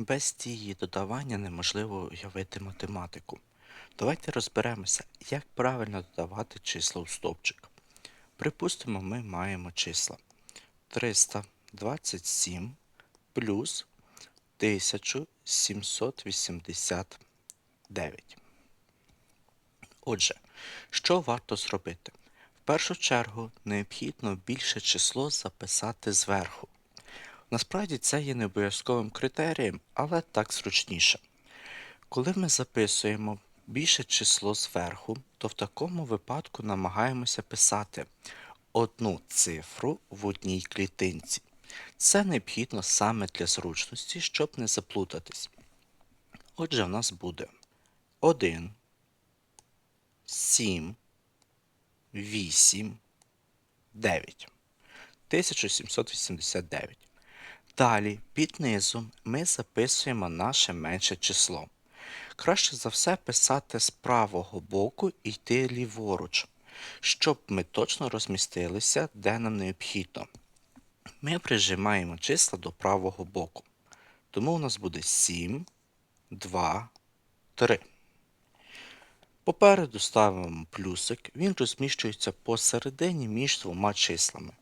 Без дії додавання неможливо уявити математику. Давайте розберемося, як правильно додавати числа у стовпчик. Припустимо, ми маємо числа 327 плюс 1789. Отже, що варто зробити? В першу чергу необхідно більше число записати зверху. Насправді це є не обов'язковим критерієм, але так зручніше. Коли ми записуємо більше число зверху, то в такому випадку намагаємося писати одну цифру в одній клітинці. Це необхідно саме для зручності, щоб не заплутатись. Отже, в нас буде 1, 7, 8, 9. 1789. Далі, під низом, ми записуємо наше менше число. Краще за все писати з правого боку і йти ліворуч, щоб ми точно розмістилися, де нам необхідно. Ми прижимаємо числа до правого боку. Тому у нас буде 7, 2, 3. Попереду ставимо плюсик, він розміщується посередині між двома числами.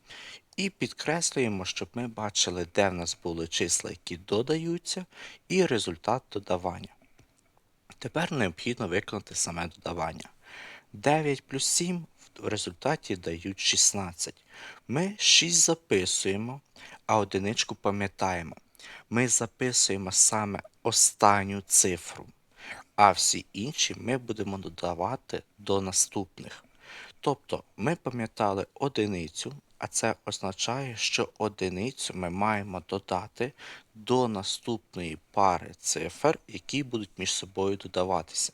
І підкреслюємо, щоб ми бачили, де в нас були числа, які додаються, і результат додавання. Тепер необхідно виконати саме додавання. 9 плюс 7 в результаті дають 16. Ми 6 записуємо, а одиничку пам'ятаємо. Ми записуємо саме останню цифру, а всі інші ми будемо додавати до наступних. Тобто ми пам'ятали одиницю, а це означає, що одиницю ми маємо додати до наступної пари цифр, які будуть між собою додаватися.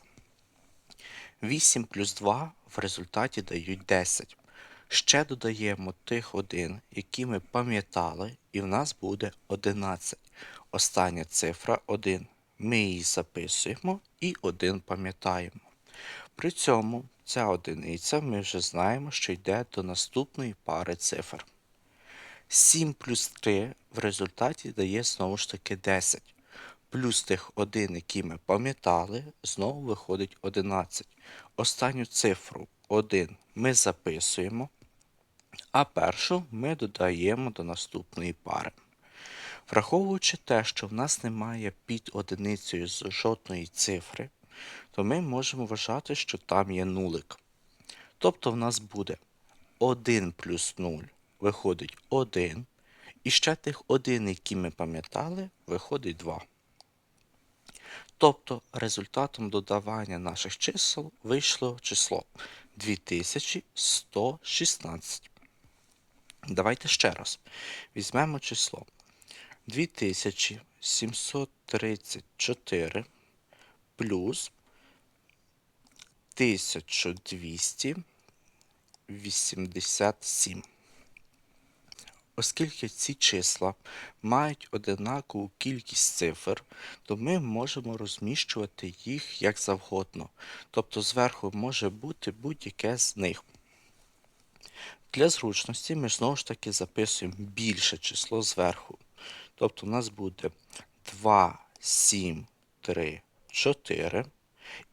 8 плюс 2 в результаті дають 10. Ще додаємо тих один, які ми пам'ятали, і в нас буде 11. Остання цифра 1. Ми її записуємо і 1 пам'ятаємо. При цьому ця одиниця ми вже знаємо, що йде до наступної пари цифр. 7 плюс 3 в результаті дає знову ж таки 10. Плюс тих 1, які ми пам'ятали, знову виходить 11. Останню цифру 1 ми записуємо, а першу ми додаємо до наступної пари. Враховуючи те, що в нас немає під одиницею з жодної цифри, то ми можемо вважати, що там є нулик. Тобто в нас буде 1 плюс 0 виходить 1, і ще тих 1, які ми пам'ятали, виходить 2. Тобто результатом додавання наших чисел вийшло число 2116. Давайте ще раз візьмемо число 2734 плюс 1287. Оскільки ці числа мають одинакову кількість цифр, то ми можемо розміщувати їх як завгодно. Тобто зверху може бути будь-яке з них. Для зручності ми знову ж таки записуємо більше число зверху. Тобто у нас буде 2, 7, 3, 4.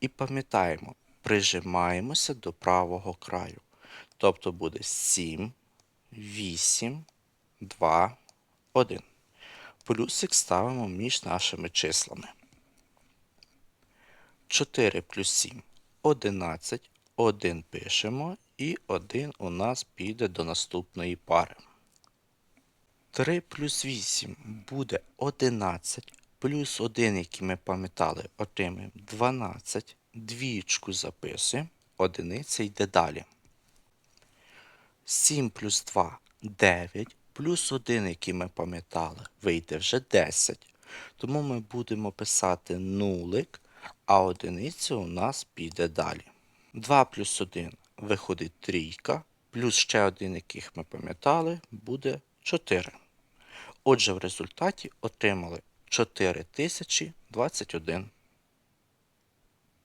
І пам'ятаємо, прижимаємося до правого краю. Тобто буде 7, 8, 2, 1. Плюсик ставимо між нашими числами. 4 плюс 7 11. 1 пишемо, і 1 у нас піде до наступної пари. 3 плюс 8 буде 11, плюс 1, який ми пам'ятали, отримаємо 12, двічку записуємо, одиниця йде далі. 7 плюс 2 9, плюс 1, який ми пам'ятали, вийде вже 10. Тому ми будемо писати нулик, а одиниця у нас піде далі. 2 плюс 1 виходить трійка, плюс ще один, яких ми пам'ятали, буде 4. Отже, в результаті отримали 4021.